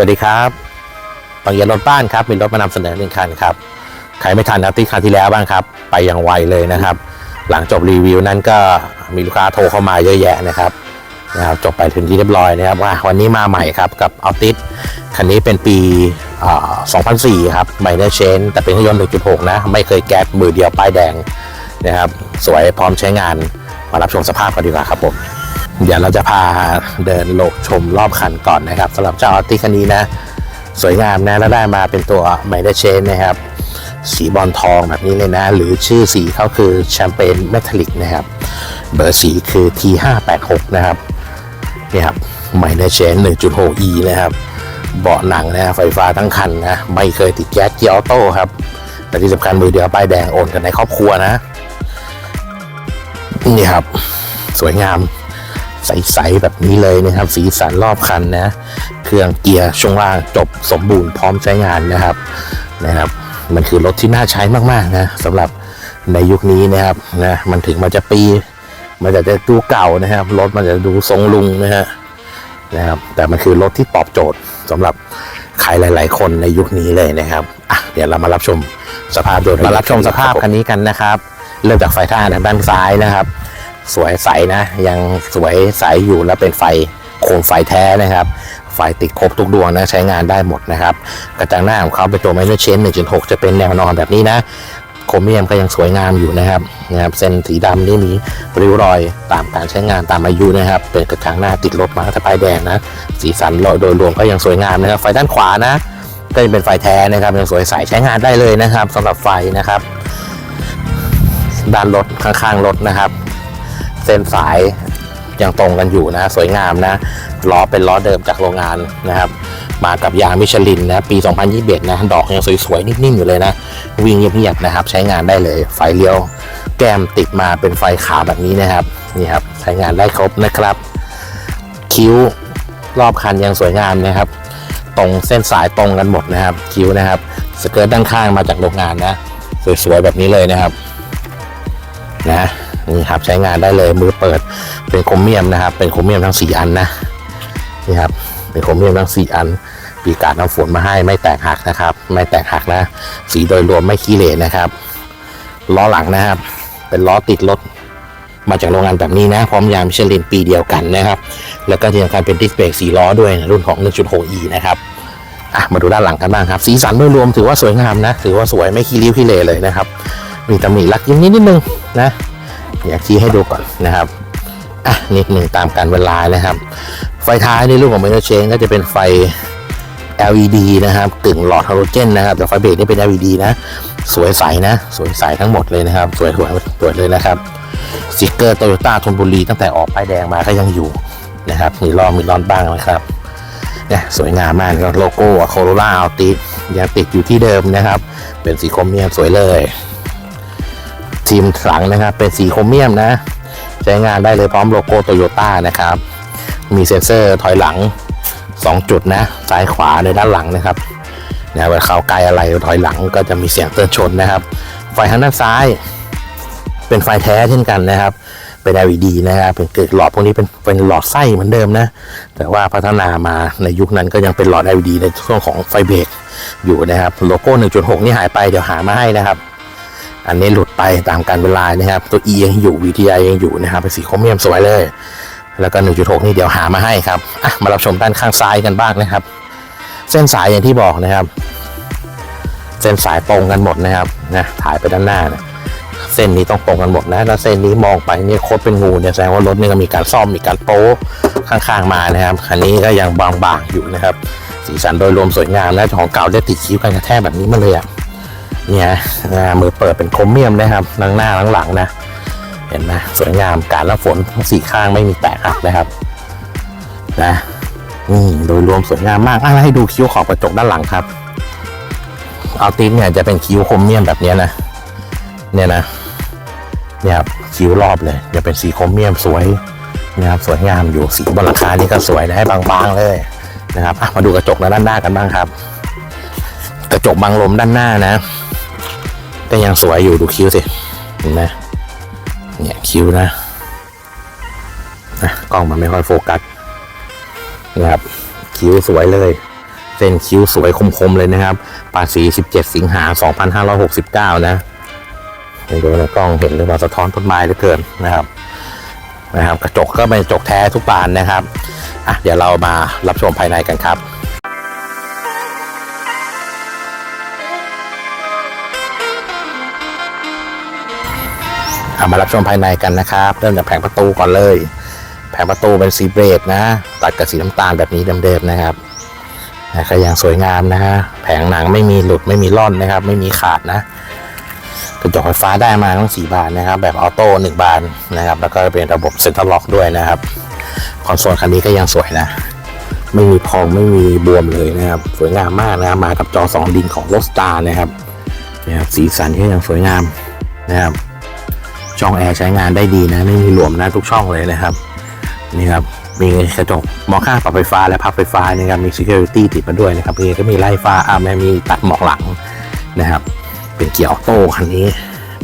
สวัสดีครับบางเยียนรถบ้านครับ มีรถมานำเสนอหนึ่งคันครับ ใครไม่ทันนะที่คันที่แล้วบ้างครับ ไปอย่างไวเลยนะครับ หลังจบรีวิวนั้นก็มีลูกค้าโทรเข้ามาเยอะแยะนะครับนะครับ จบไปถึงที่เรียบร้อยนะครับว่าวันนี้มาใหม่ครับกับอ l ติ s คันนี้เป็นปี 2004 ครับไมเนอร์เชนแต่เป็นเครื่องยนต์ 1.6 นะ ไม่เคยแก๊สมือเดียวป้ายแดงนะครับ สวยพร้อมใช้งาน มารับชมสภาพกันดีกว่าครับผม เดี๋ยวเราจะพาเดินโลกชมรอบคันก่อนนะครับสำหรับเจ้าออติคันนี้นะ สวยงามนะแล้วได้มาเป็นตัวไมเดเชนนะครับ สีบอลทองแบบนี้เลยนะ หรือชื่อสีเขาคือแชมเปญเมทัลลิกนะครับ เบอร์สีคือ T586 นะครับนี่ครับไมเดเชน 1.6e นะครับ เบาะหนังนะไฟฟ้าทั้งคันนะไม่เคยติดแก๊สเกียร์ออโต้ครับแต่ที่สำคัญมือเดียวป้ายแดงโอนกันในครอบครัวนะนี่ครับ สวยงาม ใสๆแบบนี้เลยนะครับ สีสันรอบคันนะ เครื่องเกียร์ช่วงล่างจบสมบูรณ์พร้อมใช้งานนะครับนะครับ มันคือรถที่น่าใช้มากๆนะสำหรับในยุคนี้นะครับนะมันถึงมันจะปี มันจะดูเก่านะครับรถมันจะดูทรงลุงนะฮะนะครับแต่มันคือรถที่ตอบโจทย์สำหรับใครหลาย ๆ คนในยุคนี้เลยนะครับอะเดี๋ยวเรามารับชมสภาพโดยมารับชมสภาพคันนี้กันนะครับ เริ่มจากไฟท้าทางด้านซ้ายนะครับ สวยใสนะ ยังสวยใสอยู่แล้วเป็นไฟโคมไฟแท้นะครับ ไฟติดครบทุกดวงนะใช้งานได้หมดนะครับ กระจังหน้าของเขาเป็นตัวไมเนอร์เชน1.6 จะเป็นแนวนอนแบบนี้นะโครเมียมก็ยังสวยงามอยู่นะครับนะครับ เส้นสีดำนี่มีริ้วรอยตามการใช้งานตามอายุนะครับ เป็นกระจังหน้าติดรถมาตั้งแต่ป้ายแดงนะ สีสันโดยรวมก็ยังสวยงามนะครับ ไฟด้านขวานะ ก็ยังเป็นไฟแท้นะครับ ยังสวยใสใช้งานได้เลยนะครับสำหรับไฟนะครับ ด้านรถข้างๆรถนะครับ เส้นสายยังตรงกันอยู่นะ สวยงามนะล้อเป็นล้อเดิมจากโรงงานนะครับ มากับยางมิชลินนะปี 2021 นะ ดอกยังสวยๆ นิ่มๆ อยู่เลยนะ วิ่งเงียบๆนะครับ ใช้งานได้เลย ไฟเลี้ยว แก้มติดมาเป็นไฟขาวแบบนี้นะครับนี่ครับใช้งานได้ครบนะครับ คิ้วรอบคันยังสวยงามนะครับ ตรงเส้นสายตรงกันหมดนะครับ คิ้วนะครับสเกิร์ตด้านข้างมาจากโรงงานนะ สวยๆแบบนี้เลยนะครับ นะ นี่ครับใช้งานได้เลยมือเปิดเป็นโครเมียมนะครับ เป็นโครเมียมทั้ง4อันนะนี่ครับเป็นโครเมียมทั้ง4อันปีกาดน้ำฝนมาให้ไม่แตกหักนะครับ ไม่แตกหักนะ สีโดยรวมไม่ขี้เหร่นะครับล้อหลังนะครับ เป็นล้อติดรถมาจากโรงงานแบบนี้นะพร้อมยางมิชลินปีเดียวกันนะครับ แล้วก็ที่สำคัญเป็นดิสเบรกสีล้อด้วยนะรุ่นของ 1.6e นะครับอะมาดูด้านหลังกันบ้างครับ สีสันโดยรวมถือว่าสวยงามนะ ถือว่าสวยไม่ขี้ริ้วขี้เหร่เลยนะครับ มีตำหนิลักยิ้มนิดนิดนึงนะ อยากชี้ให้ดูก่อนนะครับอะนิดหนึ่งตามการเวลานะครับ ไฟท้ายในรูปของเมนเชนก็จะเป็นไฟ LED นะครับกึ่งหลอดฮาโลเจนนะครับแต่ไฟเบรกนี่เป็น LED นะ สวยใสนะ สวยใสทั้งหมดเลยนะครับ สวยสวยสวยเลยนะครับสติกเกอร์โตโยต้าธนบุรีตั้งแต่ออกป้ายแดงมาก็ยังอยู่นะครับ มีรอมีร้อนบ้างนะครับเนี่ยสวยงามมากครับโลโก้โคโรล่าอัลติยังติดอยู่ที่เดิมนะครับ เป็นสีโครเมียมสวยเลย ทีมหลังนะครับ เป็นสีโครเมียมนะ ใช้งานได้เลยพร้อมโลโก้โตโยต้านะครับ มีเซ็นเซอร์ถอยหลัง 2 จุดนะซ้ายขวาในด้านหลังนะครับนะเวลาเข้าใกล้อะไรถอยหลังก็จะมีเสียงเตือนชนนะครับ ไฟทางด้านซ้าย เป็นไฟแท้เช่นกันนะครับ เป็น LED นะครับเป็นเกิดหลอดพวกนี้เป็นเป็นหลอดไส้เหมือนเดิมนะ แต่ว่าพัฒนามาในยุคนั้นก็ยังเป็นหลอด LED ในช่วงของไฟเบรกอยู่นะครับ โลโก้ 1.6 นี่หายไปเดี๋ยวหามาให้นะครับ อันนี้หลุดไปตามการเวลานะครับ ตัว E ยังอยู่ VTI ยังอยู่นะครับ เป็นสีโครเมียมสวยเลย แล้วก็1.6นี่เดี๋ยวหามาให้ครับอะมารับชมด้านข้างซ้ายกันบ้างนะครับ เส้นสายอย่างที่บอกนะครับ เส้นสายตรงกันหมดนะครับนะถ่ายไปด้านหน้านะเส้นนี้ต้องตรงกันหมดนะแล้วเส้นนี้มองไปนี่โคตรเป็นงูเนี่ยแสดงว่ารถนี่ก็มีการซ่อมมีการโป๊ข้างๆมานะครับคันนี้ก็ยังบางๆอยู่นะครับ สีสันโดยรวมสวยงามและของเก่าได้ติดคิ้วกันกระแทกแบบนี้มาเลยอะ เนี่ยมือเปิดเป็นโครเมียมนะครับทั้งหน้าทั้งหลังนะ เห็นไหมสวยงามการรับฝนทั้งสี่ข้างไม่มีแตกหักนะครับนะนี่โดยรวมสวยงามมากอะให้ดูคิ้วขอบกระจกด้านหลังครับเอาตินเนี่ยจะเป็นคิ้วโครเมียมแบบนี้นะเนี่ยนะเนี่ยครับคิ้วรอบเลยจะเป็นสีโครเมียมสวยนะครับสวยงามอยู่สีบนหลังคานี่ก็สวยนะให้บางๆเลยนะครับมาดูกระจกด้านหน้ากันบ้างครับ กระจกบังลมด้านหน้านะ ก็ยังสวยอยู่ดูคิ้วสิเห็นไหมเนี่ยคิ้วนะนะกล้องมันไม่ค่อยโฟกัสนะครับคิ้วสวยเลย เส้นคิ้วสวยคมๆเลยนะครับปาสี17 สิงหา 2569 นะไม่รู้นะกล้องเห็นหรือเปล่าสะท้อนต้นไม้เหลือเกินนะครับนะครับ กระจกก็เป็นกระจกแท้ทุกบานนะครับอะเดี๋ยวเรามารับชมภายในกันครับ เอามารับชมภายในกันนะครับ เริ่มจากแผงประตูก่อนเลย แผงประตูเป็นสีเบรดนะ ตัดกับสีน้ำตาลแบบนี้เดิมๆนะครับนะก็ยังสวยงามนะฮะแผงหนังไม่มีหลุดไม่มีร่อนนะครับ ไม่มีขาดนะกระจกไฟฟ้าได้มาทั้งสี่บานนะครับ แบบออโต้หนึ่งบานนะครับ แล้วก็เป็นระบบเซ็นทรัลล็อกด้วยนะครับคอนโซลคันนี้ก็ยังสวยนะ ไม่มีพองไม่มีบวมเลยนะครับ สวยงามมากนะมากับจอสองดินของโรสตาร์นะครับนะครับสีสันก็ยังสวยงามนะครับ ช่องแอร์ใช้งานได้ดีนะไม่มีหลวมนะทุกช่องเลยนะครับนี่ครับมีกระจกมองข้างปรับไฟฟ้าและพับไฟฟ้านะครับมี security ติดมาด้วยนะครับมีก็มีไล่ฟ้าอ่าไม่มีตัดหมอกหลังนะครับ เป็นเกียร์ออโต้คันนี้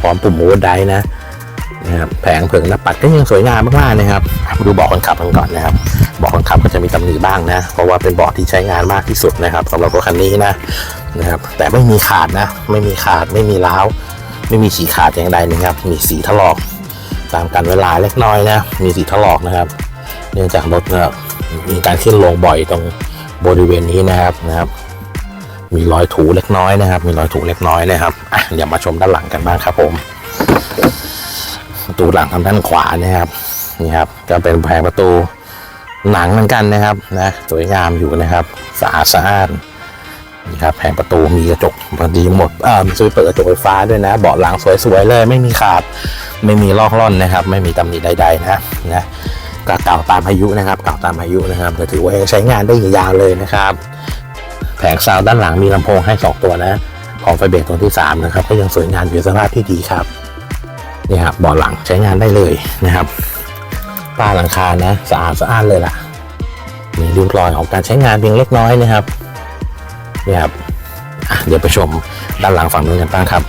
พร้อมปุ่มโอเวอร์ไดนะนะครับแผงเผิงหน้าปัดก็ยังสวยงามมากๆนะครับดูเบาะคนขับกันก่อนนะครับเบาะคนขับก็จะมีตำหนิบ้างนะ เพราะว่าเป็นเบาะที่ใช้งานมากที่สุดนะครับสำหรับรถคันนี้นะนะครับแต่ไม่มีขาดนะ ไม่มีขาดไม่มีร้าว ไม่มีฉีกขาดอย่างใดนะครับ มีสีถลอก ตามการเวลาเล็กน้อยนะ มีสีถลอกนะครับ เนื่องจากรถนะครับมีการขึ้นลงบ่อยตรงบริเวณนี้นะครับนะครับ มีรอยถูเล็กน้อยนะครับ มีรอยถูเล็กน้อยนะครับอะเดี๋ยวมาชมด้านหลังกันบ้างครับผมประตูหลังทางด้านขวานะครับนี่ครับก็เป็นแผงประตูหนังเหมือนกันนะครับนะสวยงามอยู่นะครับสะอาดสะอ้าน นี่ครับแผงประตูมีกระจกพอดีหมดอ่อมีช่วยเปิดกระจกไฟฟ้าด้วยนะ เบาะหลังสวยๆเลย ไม่มีขาด ไม่มีลอกล่อนนะครับ ไม่มีตำหนิใด ๆ นะนะก็เก่าตามอายุนะครับ เก่าตามอายุนะครับก็ถือว่ายังใช้งานได้ยาวๆเลยนะครับ แผงซาวด้านหลังมีลำโพงให้ 2 ตัวนะ ของไฟเบรกตัวที่ 3 นะครับ ก็ยังสวยงามอยู่สภาพที่ดีครับนี่ครับเบาะหลังใช้งานได้เลยนะครับป้าหลังคานะสะอาดสะอ้านเลยล่ะมีริ้วรอยของการใช้งานเพียงเล็กน้อยนะครับ นี่ครับเดี๋ยวไปชมด้านหลังฝั่งนู้นกันบ้างครับ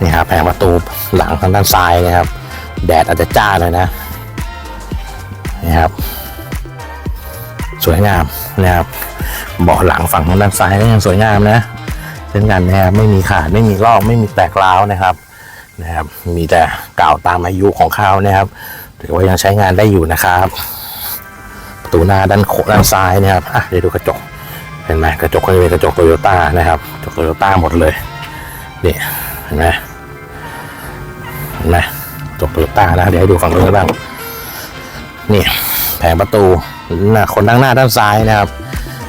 นี่ครับแผงประตูหลังทางด้านซ้ายนะครับ แดดอาจจะจ้าเลยนะนี่ครับ สวยงามนะครับเบาะหลังฝั่งทางด้านซ้ายก็ยังสวยงามนะเช่นกันนะครับไม่มีขาดไม่มีลอกไม่มีแตกร้าวนะครับนะครับ มีแต่เก่าตามอายุของเขานะครับ ถือว่ายังใช้งานได้อยู่นะครับ ประตูหน้าด้านด้านซ้ายนะครับอะเดี๋ยวดูกระจกเห็นไหมกระจกก็จะเป็นกระจกโตโยต้านะครับกระจกโตโยต้าหมดเลยนี่เห็นไหมเห็นไหมกระจบโตโยต้านะเดี๋ยวให้ดูฝั่งนู้นบ้างนี่แผงประตูหน้าคนด้านหน้าด้านซ้ายนะครับ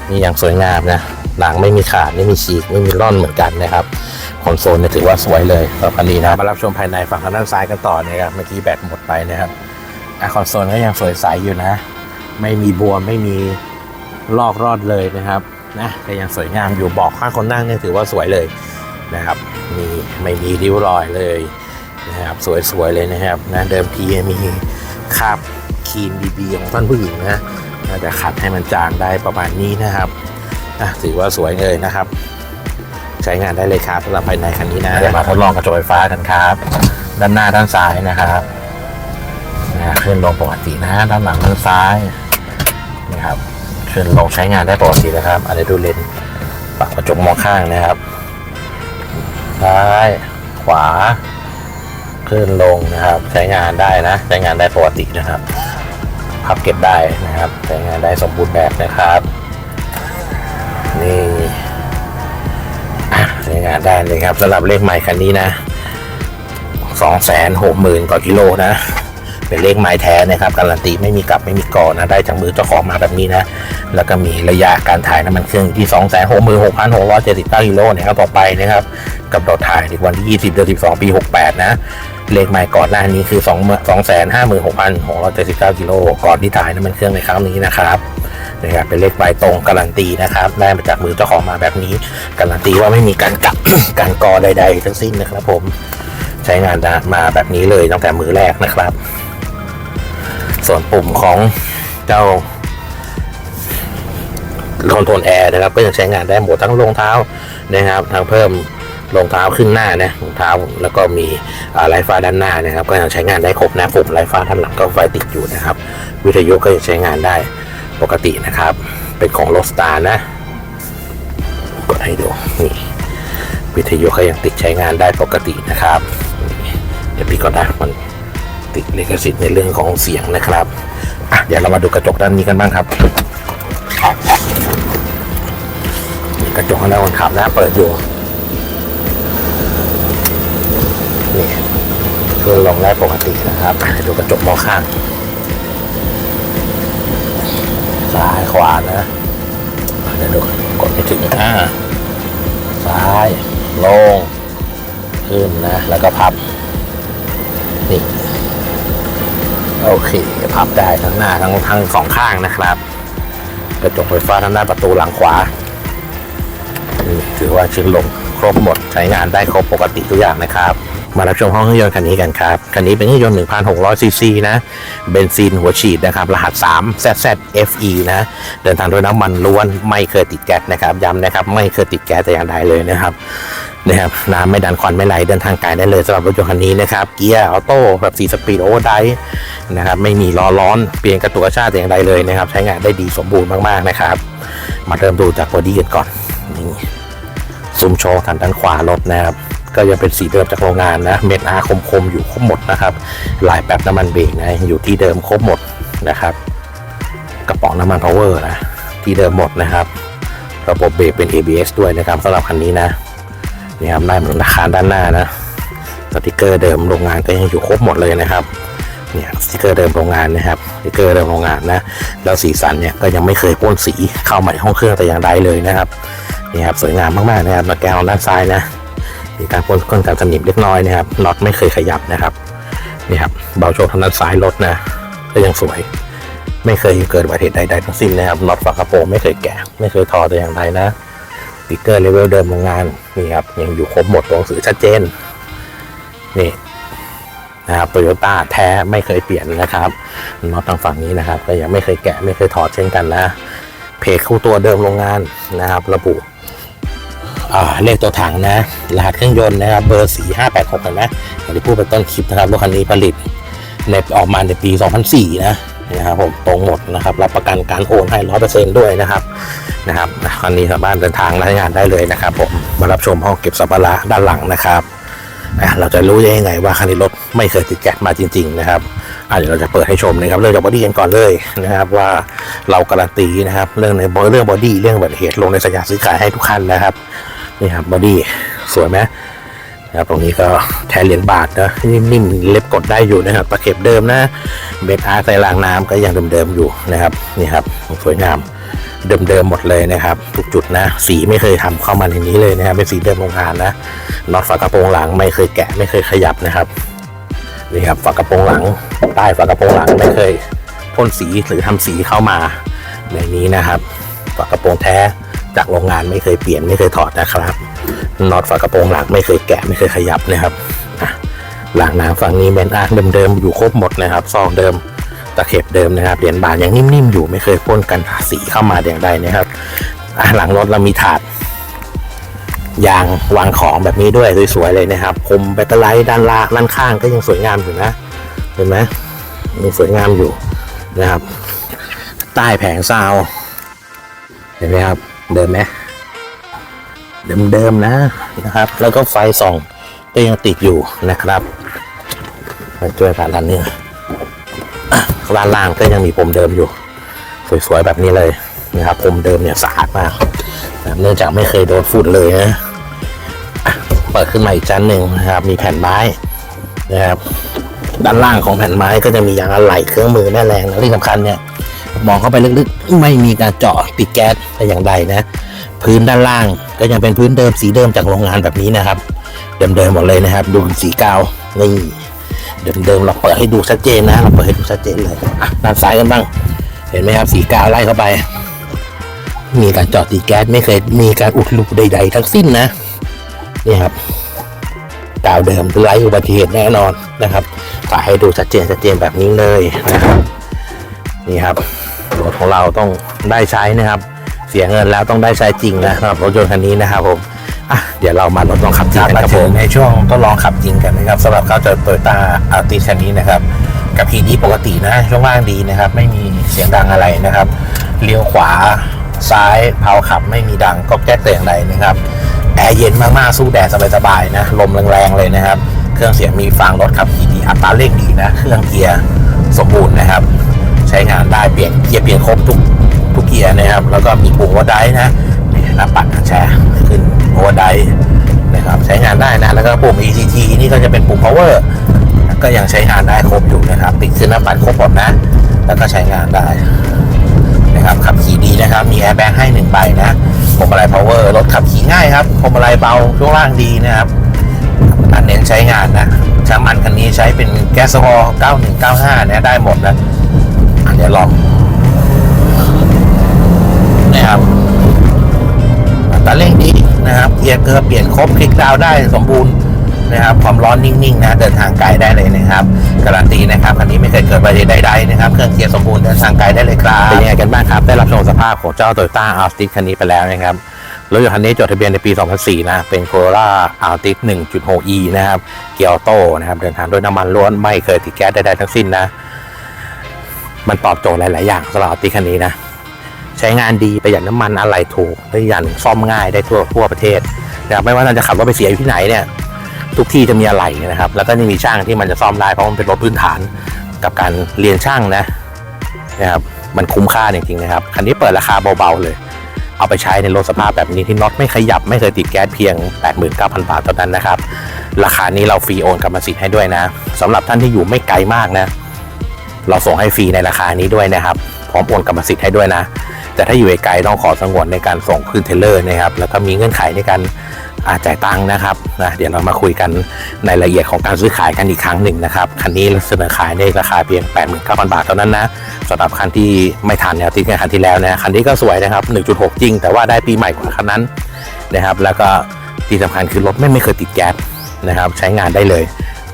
นี่อย่างสวยงามนะหนังไม่มีขาดไม่มีฉีกไม่มีร่อนเหมือนกันนะครับคอนโซลเนี่ยถือว่าสวยเลยสำหรับคันนี้นะมารับชมภายในฝั่งทางด้านซ้ายกันต่อนะครับเมื่อกี้แบตหมดไปนะครับ อะคอนโซลก็ยังสวยใสอยู่นะ ไม่มีบวมไม่มีลอกรอดเลยนะครับนะก็ยังสวยงามอยู่บอกข้างคนนั่งเนี่ยถือว่าสวยเลยนะครับมีไม่มีริ้วรอยเลยนะครับสวยๆเลยนะครับนะเดิมทีมีคราบครีมบีๆของท่านผู้หญิงนะน่าจะขัดให้มันจางได้ประมาณนี้นะครับอะถือว่าสวยเลยนะครับ ใช้งานได้เลยครับสำหรับภายในคันนี้นะมาทดลองกระจกไฟฟ้ากันครับ ด้านหน้าด้านซ้ายนะครับ นะขึ้นลงปกตินะ ด้านหลังด้านซ้ายนะครับขึ้นลงใช้งานได้ปกตินะครับอันนี้ดูเลนปรับกระจกมองข้างนะครับซ้ายขวา ขึ้นลงนะครับ ใช้งานได้นะ ใช้งานได้ปกตินะครับพับเก็บได้นะครับ ใช้งานได้สมบูรณ์แบบนะครับ นี่ใช้งานได้เลยครับสำหรับเลขใหม่คันนี้นะสองแสนหกหมื่นกว่ากิโลนะ เป็นเลขไม้แท้นะครับการันตีไม่มีกลับไม่มีก่อนนะได้จากมือเจ้าของมาแบบนี้นะแล้วก็มีระยะการถ่ายน้ำมันเครื่องอยู่ที่2 6 6 6 7 9กิโลนะครับต่อไปนะครับกับเราถ่ายในวันที่ 20เดือน12 ปี 68 นะเลขใหม่ก่อนหน้านี้คือ 2 2 5 6 6 7 9กิโลก่อนที่ถ่ายน้ำมันเครื่องในครั้งนี้นะครับนะครับเป็นเลขใบตรงการันตีนะครับได้มาจากมือเจ้าของมาแบบนี้ การันตีว่าไม่มีการกลับการกอใด ๆ ทั้งสิ้นนะครับผมใช้งานมาแบบนี้เลยตั้งแต่มือแรกนะครับ ส่วนปุ่มของเจ้าคอนโทรลแอร์นะครับ ก็ยังใช้งานได้หมดทั้งรองเท้านะครับ ทั้งเพิ่มรองเท้าขึ้นหน้านะรองเท้าแล้วก็มีไลฟ์ฟ้าด้านหน้านะครับ ก็ยังใช้งานได้ครบนะผมไลฟ์ฟ้าด้านหลังก็ไฟติดอยู่นะครับ วิทยุก็ยังใช้งานได้ปกตินะครับ เป็นของโรสตาร์นะกดให้ดูนี่วิทยุก็ยังติดใช้งานได้ปกตินะครับ เดี๋ยวพี่ก็ได้มัน ติดลิขสิทธิ์ในเรื่องของเสียงนะครับอะเดี๋ยวเรามาดูกระจกด้านนี้กันบ้างครับกระจกข้างหน้าคนขับนะเปิดอยู่นี่คือลงได้ปกตินะครับดูกระจกมองข้างซ้ายขวานะเดี๋ยวดูกดไม่ถึงอ่าซ้ายลงขึ้นนะ แล้วก็พับ นี่ โอเคพับได้ทั้งหน้าทั้งทั้งสองข้างนะครับกระจกไฟฟ้าทางด้าประตูหลังขวานี่ถือว่าชิ้นลงครบหมดใช้งานได้ครบปกติทุกอย่างนะครับ มารับชมห้องเครื่องยนต์คันนี้กันครับ คันนี้เป็นเครื่องยนต์ 1,600 ซีซีนะ เบนซินหัวฉีดนะครับ รหัส 3 ZZFE นะ เดินทางด้วยน้ำมันล้วนไม่เคยติดแก๊สนะครับ ย้ำนะครับ ไม่เคยติดแก๊สแต่อย่างใดเลยนะครับ นะครับน้ำไม่ดันควันไม่ไหลเดินทางไกลได้เลยสำหรับรถยนต์คันนี้นะครับเกียร์ออโต้แบบ4สปีดโอเวอร์ไดนะครับไม่มีล้อร้อนเปลี่ยนกระตุกกระชากแต่อย่างใดเลยนะครับ ใช้งานได้ดีสมบูรณ์มากๆนะครับ มาเริ่มดูจากบอดี้กันก่อนนี่ซุ้มโชว์ทางด้านขวารถนะครับก็ยังเป็นสีเดิมจากโรงงานนะ เม็ดอาคมๆอยู่ครบหมดนะครับลายแป๊บน้ำมันเบรกนะอยู่ที่เดิมครบหมดนะครับ กระป๋องน้ำมันพาวเวอร์นะที่เดิมหมดนะครับ ระบบเบรกเป็น ABS ด้วยนะครับสำหรับคันนี้นะ นี่ครับได้เหมือนราคาด้านหน้านะสติกเกอร์เดิมโรงงานก็ยังอยู่ครบหมดเลยนะครับเนี่ยสติกเกอร์เดิมโรงงานนะครับสติกเกอร์เดิมโรงงานนะแล้วสีสันเนี่ยก็ยังไม่เคยพ่นสีเข้ามาในห้องเครื่องแต่อย่างใดเลยนะครับนี่ครับสวยงามมากๆนะครับมาแกวด้านซ้ายนะมีการพ่นก้นกันสนิมเล็กน้อยนะครับน็อตไม่เคยขยับนะครับนี่ครับเบาโชว์ทางด้านซ้ายรถนะก็ยังสวย ไม่เคยเกิดอุบัติเหตุใดๆทั้งสิ้นนะครับน็อตฝากระโปรงไม่เคยแกะไม่เคยทอแต่อย่างใดนะ ติ๊กเกอร์เลเวลเดิมโรงงาน นี่ครับ ยังอยู่ครบหมดตัวหนังสือชัดเจน นี่นะครับโตโยต้าแท้ไม่เคยเปลี่ยนนะครับน็อตทางฝั่งนี้นะครับ ก็ยังไม่เคยแกะไม่เคยถอดเช่นกันนะเพจคู่ตัวเดิมโรงงานนะครับ ระบุเลขตัวถังนะ รหัสเครื่องยนต์นะครับ เบอร์ 4586เห็นไหมอย่างที่พูดไปต้นคลิปนะครับรถคันนี้ผลิตในออกมาในปี 2004 นะ นะครับผมตรงหมดนะครับรับประกันการโอนให้100%ด้วยนะครับนะครับคันนี้สามารถเดินทางใช้งานได้เลยนะครับผมมารับชมห้องเก็บสัมภาระด้านหลังนะครับเราจะรู้ได้ยังไงว่าคันนี้รถไม่เคยติดแก๊สมาจริง ๆ นะครับอะเดี๋ยวเราจะเปิดให้ชมนะครับเริ่มจากบอดี้กันก่อนเลยนะครับว่าเราการันตีนะครับเรื่องในเรื่องบอดี้เรื่องบัติเหตุลงในสัญญาซื้อขายให้ทุกคันนะครับนี่ครับบอดี้สวยไหม นะครับตรงนี้ก็แทนเหรียญบาทนะนิ่มๆเล็บกดได้อยู่นะครับตะเข็บเดิมนะเบสอาร์ใส่รางน้ำก็ยังเดิมๆอยู่นะครับนี่ครับสวยงามเดิมๆหมดเลยนะครับ ทุกจุดนะ สีไม่เคยทำเข้ามาในนี้เลยนะครับเป็นสีเดิมโรงงานนะน็อตฝากระโปรงหลังไม่เคยแกะไม่เคยขยับนะครับนี่ครับฝากระโปรงหลังใต้ฝากระโปรงหลังไม่เคยพ่นสีหรือทำสีเข้ามาในนี้นะครับฝากระโปรงแท้ จากโรงงานไม่เคยเปลี่ยนไม่เคยถอดนะครับน็อตฝากระโปรงหลังไม่เคยแกะไม่เคยขยับนะครับหลังน้ำฝั่งนี้แมนอาร์เดิมๆอยู่ครบหมดนะครับซองเดิมตะเข็บเดิมนะครับเหรียญบาทยังนิ่มๆอยู่ไม่เคยพ่นกันสีเข้ามาอย่างใดนะครับหลังรถเรามีถาดยางวางของแบบนี้ด้วยสวยๆเลยนะครับคมแบตเตอร์ไลท์ด้านล่างด้านข้างก็ยังสวยงามอยู่นะเห็นไหมยังสวยงามอยู่นะครับ ใต้แผงซาวเห็นไหมครับ เดิมไหมเดิมๆนะนะครับ แล้วก็ไฟส่องก็ยังติดอยู่นะครับมาช่วยผ่านด้านนี้อะด้านล่างก็ยังมีผมเดิมอยู่ สวยๆแบบนี้เลยนะครับผมเดิมเนี่ยสะอาดมากเนื่องจากไม่เคยโดนฝุ่นเลยนะอะเปิดขึ้นมาอีกชั้นหนึ่งนะครับ มีแผ่นไม้นะครับ ด้านล่างของแผ่นไม้ก็จะมียางอะไหล่เครื่องมือแม่แรงและที่สำคัญเนี่ย มองเข้าไปลึกๆ ไม่มีการเจาะติดแก๊สแต่อย่างใดนะ พื้นด้านล่างก็ยังเป็นพื้นเดิมสีเดิมจากโรงงานแบบนี้นะครับ เดิมๆหมดเลยนะครับ ดูสีกาวนี่เดิมๆเราเปิดให้ดูชัดเจนนะเราเปิดให้ดูชัดเจนเลยอะด้านซ้ายกันบ้าง เห็นไหมครับสีกาวไล่เข้าไป มีการเจาะติดแก๊สไม่เคยมีการอุดรูใด ๆ ทั้งสิ้นนะนี่ครับกาวเดิมไร้อุบัติเหตุแน่นอนนะครับถ่ายให้ดูชัดเจนชัดเจนแบบนี้เลยนะครับ นี่ครับรถของเราต้องได้ใช้นะครับ เสียเงินแล้วต้องได้ใช้จริงนะครับรถยนต์คันนี้นะครับผมอะเดี๋ยวเรามาลดลองขับจริงกันครับผมในช่วงทดลองขับจริงกันนะครับสำหรับเขาจะโตโยต้าอาร์ติคันนี้นะครับ กับพีดีปกตินะช่วงล่างดีนะครับ ไม่มีเสียงดังอะไรนะครับเลี้ยวขวาซ้ายเพาขับไม่มีดังก็แก้แต่อย่างใดนะครับแอร์เย็นมากๆสู้แดดสบายๆนะ ลมแรงๆเลยนะครับ เครื่องเสียงมีฟังรถขับขี่ดีอัตราเร่งดีนะ เครื่องเกียร์สมบูรณ์นะครับ ใช้งานได้เปลี่ยนเกียร์เปลี่ยนครบทุกทุกเกียร์นะครับ แล้วก็มีปุ่มว่าไดนะนี่หน้าปัดแชร์ขึ้นโอเวอร์ไดนะครับใช้งานได้นะ แล้วก็ปุ่ม ECT นี่ก็จะเป็นปุ่ม power ก็ยังใช้งานได้ครบอยู่นะครับ ติดขึ้นหน้าปัดครบหมดนะ แล้วก็ใช้งานได้นะครับขับขี่ดีนะครับ มีแอร์แบ็กให้หนึ่งใบนะพวงมาลัย power รถขับขี่ง่ายครับพวงมาลัยเบาช่วงล่างดีนะครับอันเน้นใช้งานนะช่ามันคันนี้ใช้เป็นแก๊สโซฮอล์9195เนี่ยได้หมดนะ เดี๋ยวลองนะครับอัตาเร่งดีนะครับเกียร์เกลือเปลี่ยนครบคลิกดาวได้สมบูรณ์นะครับ ความร้อนนิ่งๆนะเดินทางไกลได้เลยนะครับการันตีนะครับคันนี้ไม่เคยเกิดอุบัติเหตุใดๆนะครับเครื่องเกียร์สมบูรณ์เดินทางไกลได้เลยครับเป็นยังไงกันบ้างครับ ได้รับชมสภาพของเจ้า Toyota Altis คันนี้ไปแล้วนะครับรถยนต์คันนี้จดทะเบียนในปี 2004 นะ เป็น Corolla Altis 1.6e นะครับ เกียร์ออโต้นะครับ เดินทางด้วยน้ำมันล้วน ไม่เคยติดแก๊สใดๆทั้งสิ้นนะ มันตอบโจทย์หลาย ๆ อย่างสำหรับ Altis คันนี้นะ ใช้งานดีประหยัดน้ำมันอะไรถูกและอีกอย่างหนึ่งซ่อมง่ายได้ทั่วทั่วประเทศนะครับไม่ว่าเราจะขับรถไปเสียอยู่ที่ไหนเนี่ยทุกที่จะมีอะไรนะครับ แล้วก็นี่มีช่างที่มันจะซ่อมได้เพราะมันเป็นรถพื้นฐานกับการเรียนช่างนะนะครับมันคุ้มค่าจริงๆนะครับคันนี้เปิดราคาเบาๆเลย เอาไปใช้ในรถสภาพแบบนี้ที่น็อตไม่ขยับไม่เคยติดแก๊สเพียง 89,000 บาทเท่านั้นนะครับ ราคานี้เราฟรีโอนกรรมสิทธิ์ให้ด้วยนะสำหรับท่านที่อยู่ไม่ไกลมากนะ เราส่งให้ฟรีในราคานี้ด้วยนะครับ พร้อมโอนกรรมสิทธิ์ให้ด้วยนะ แต่ถ้าอยู่ไกลต้องขอสงวนในการส่งขึ้นเทเลอร์นะครับ แล้วก็มีเงื่อนไขในการอาจ่ายตังค์นะครับนะเดี๋ยวเรามาคุยกันในรายละเอียดของการซื้อขายกันอีกครั้งหนึ่งนะครับ คันนี้เสนอขายในราคาเพียง 89,000 บาทเท่านั้นนะสำหรับคันที่ไม่ทันแนวติดกันคันที่แล้วนะคันนี้ก็สวยนะครับ 1.6 จริง แต่ว่าได้ปีใหม่กว่าคันนั้นนะครับ แล้วก็ที่สำคัญคือรถไม่ไม่เคยติดแก๊สนะครับ ใช้งานได้เลย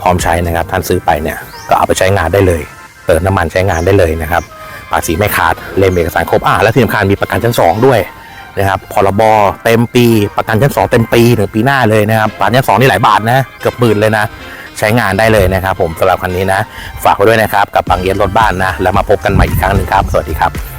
พร้อมใช้นะครับท่านซื้อไปเนี่ยก็เอาไปใช้งานได้เลย เติมน้ำมันใช้งานได้เลยนะครับภาษีไม่ขาดเล่มเอกสารครบอ่าและที่สำคัญมีประกันชั้น 2 ด้วยนะครับพรบเต็มปีประกันชั้น 2 เต็มปีหนึ่งปีหน้าเลยนะครับประกันชั้น2นี่หลายบาทนะเกือบหมื่นเลยนะ ใช้งานได้เลยนะครับ ผมสำหรับคันนี้นะ ฝากไว้ด้วยนะครับ กับปังเย็นรถบ้านนะ แล้วมาพบกันใหม่อีกครั้งหนึ่งครับ สวัสดีครับ